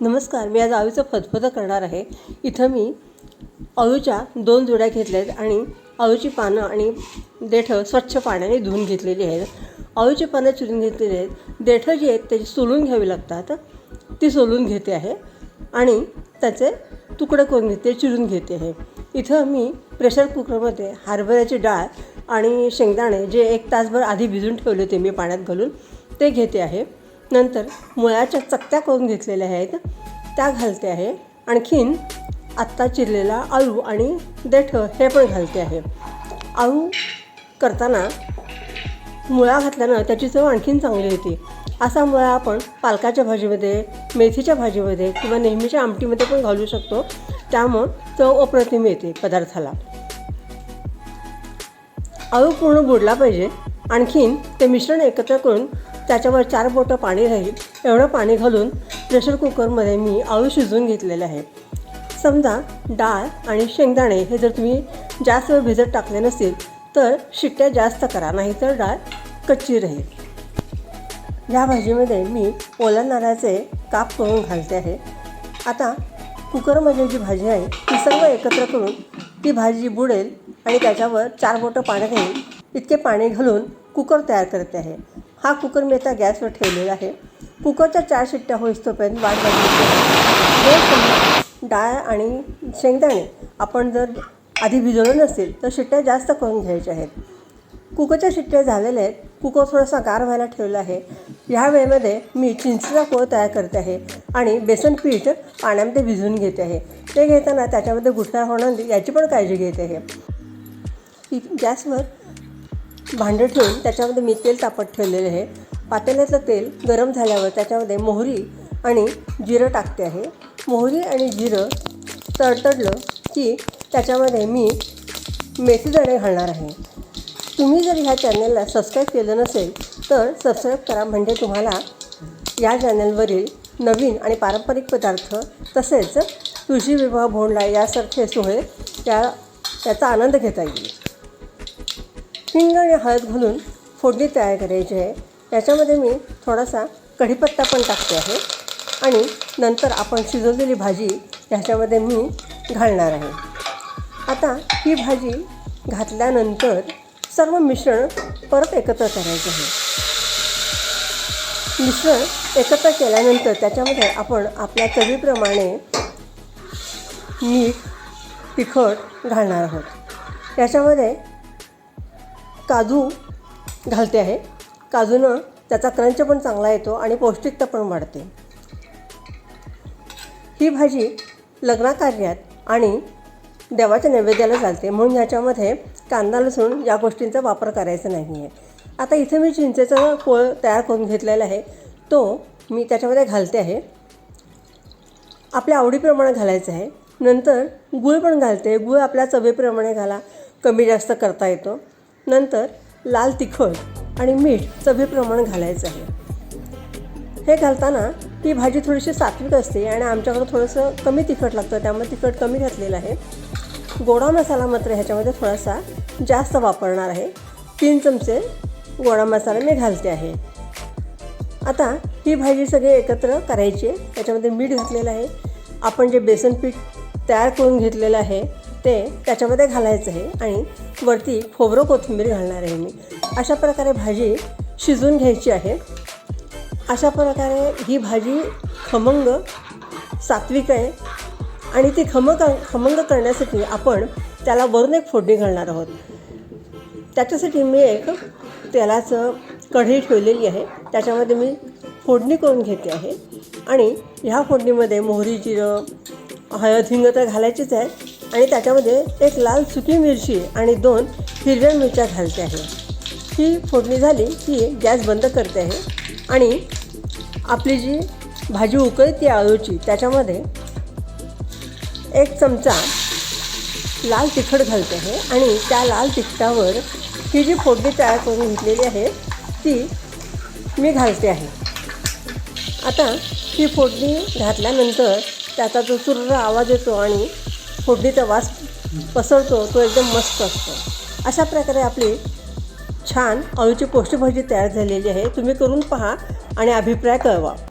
नमस्कार मी आज आळूचं फतफतं करणार आहे. इथं मी अळूच्या दोन जुड्या घेतल्या आहेत आणि अळूची पानं आणि देठं स्वच्छ पाण्याने धुवून घेतलेली आहेत. अळूची पानं चिरून घेतलेली आहेत. देठं जी आहेत त्याची सोलून घ्यावी लागतात. ती सोलून घेते आहे आणि त्याचे तुकडे करून घेते चिरून घेते आहे. इथं मी प्रेशर कुकरमध्ये हरभऱ्याची डाळ आणि शेंगदाणे जे एक तासभर आधी भिजून ठेवले होते मी पाण्यात घालून ते घेते आहे. नंतर मुळाच्या चकत्या करून घेतलेल्या आहेत त्या घालते आहे. आणखीन आत्ता चिरलेला आळू आणि देठं हे पण घालते आहे. आळू करताना मुळा घातल्यानं त्याची चव आणखीन चांगली येते. असा मुळा आपण पालकाच्या भाजीमध्ये मेथीच्या भाजीमध्ये किंवा नेहमीच्या आमटीमध्ये पण घालू शकतो. त्यामुळं चव अप्रतिम येते पदार्थाला. आळू पूर्ण बुडला पाहिजे. आणखीन ते मिश्रण एकत्र करून त्याच्यावर चार बोटं पाणी राहील. एवढं पाणी घालून प्रेशर कुकरमध्ये मी आळू शिजवून घेतलेले आहे. समजा डाळ आणि शेंगदाणे हे जर तुम्ही जास्त वेळ भिजत टाकले नसतील तर शिट्ट्या जास्त करा नाहीतर डाळ कच्ची राहील. या भाजीमध्ये मी ओला नारळाचे काप करून घालते आहे. आता कुकरमध्ये जी भाजी आहे ती सर्व एकत्र करून ती भाजी बुडेल आणि त्याच्यावर चार बोटं पाणी राहील. इतके पाणी घालून कुकर तयार करते आहे. हा कुकर मी आता गॅसवर ठेवलेला आहे. कुकरच्या चार शिट्ट्या होईस तोपर्यंत वाट बघायची डाळ आणि शेंगदाणे आपण जर आधी भिजवलं नसेल तर शिट्ट्या जास्त करून घ्यायच्या आहेत. कुकरच्या शिट्ट्या झालेल्या आहेत. कुकर थोडासा गार व्हायला ठेवला आहे. ह्या वेळेमध्ये मी चिंचेचा कोळ तयार करते आहे आणि बेसन पीठ पाण्यामध्ये भिजवून घेते आहे. ते घेताना त्याच्यामध्ये गुठळा होणार नाही याची पण काळजी घेते आहे. गॅसवर भांडं ठेवून त्याच्यामध्ये मी तेल तापत ठेवलेले आहे. पातेल्याचं तेल गरम झाल्यावर त्याच्यामध्ये मोहरी आणि जिरं टाकते आहे. मोहरी आणि जिरं तडतडलं की त्याच्यामध्ये मी मेथीदाणे घालणार आहे. तुम्ही जर ह्या चॅनलला सबस्क्राईब केलं नसेल तर सबस्क्राईब करा. म्हणजे तुम्हाला या चॅनलवरील नवीन आणि पारंपरिक पदार्थ तसेच तुळशी विवाह भोंडला यासारखे सोहळे त्या त्याचा आनंद घेता येईल. हिंग आणि हळद घालून फोडणी तयार करायची आहे. याच्यामध्ये मी थोडासा कढीपत्ता पण टाकते आहे. आणि नंतर आपण शिजवलेली भाजी ह्याच्यामध्ये मी घालणार आहे. आता ही भाजी घातल्यानंतर सर्व मिश्रण परत एकत्र करायचं आहे. मिश्रण एकत्र केल्यानंतर त्याच्यामध्ये आपण आपल्या चवीप्रमाणे मीठ तिखट घालणार आहोत. याच्यामध्ये काजू घालते आहे. काजूनं त्याचा क्रंच पण चांगला येतो आणि पौष्टिकता पण वाढते. ही भाजी लग्नाकार्यात आणि देवाच्या नैवेद्याला चालते. म्हणून ह्याच्यामध्ये कांदा लसूण या गोष्टींचा वापर करायचा नाही आहे आता इथे मी चिंचेचा कोळ तयार करून घेतलेला आहे. तो मी त्याच्यामध्ये घालते आहे. आपल्या आवडीप्रमाणे घालायचं आहे. नंतर गूळ पण घालते. गूळ आपल्या चवीप्रमाणे घाला. कमी जास्त करता येतो. नंतर लाल तिखट आणि मीठ चवीप्रमाणे घालायचं आहे. हे घालताना ती भाजी थोडीशी सात्विक असते आणि आमच्याकडं थोडंसं कमी तिखट लागतं त्यामुळे तिखट कमी घातलेलं आहे. गोडा मसाला मात्र ह्याच्यामध्ये थोडासा जास्त वापरणार आहे. तीन चमचे गोडा मसाला मी घालते आहे. आता ही भाजी सगळी एकत्र करायची आहे. त्याच्यामध्ये मीठ घातलेलं आहे. आपण जे बेसन पीठ तयार करून घेतलेलं आहे ते त्याच्यामध्ये घालायचं आहे आणि वरती खोबरं कोथिंबीर घालणार आहे मी. अशा प्रकारे भाजी शिजून घ्यायची आहे. अशा प्रकारे ही भाजी खमंग सात्विक आहे आणि ती खमंग खमंग करण्यासाठी आपण त्याला वरून एक फोडणी घालणार आहोत. त्याच्यासाठी मी एक तेलाचं कढई ठेवलेली आहे. त्याच्यामध्ये मी फोडणी करून घेते आहे. आणि ह्या फोडणीमध्ये मोहरी जिरं हळद हिंग तर घालायचीच आहे. आणि त्याच्यामध्ये एक लाल सुकी मिरची आणि दोन हिरव्या मिरच्या घालते आहे. ही फोडणी झाली की गॅस बंद करते आहे. आणि आपली जी भाजी उकळती आळूची त्याच्यामध्ये एक चमचा लाल तिखट घालते आहे. आणि त्या लाल तिखटावर ही जी फोडणी तयार करून घेतलेली आहे ती मी घालते आहे. आता ही फोडणी घातल्यानंतर त्याचा जो चुर्र आवाज येतो आणि फोडणीचा वास पसरतो तो एकदम मस्त असतो. अशा प्रकारे आपली छान अळूची पौष्टिक भाजी तयार झालेली आहे. तुम्ही करून पहा आणि अभिप्राय कळवा.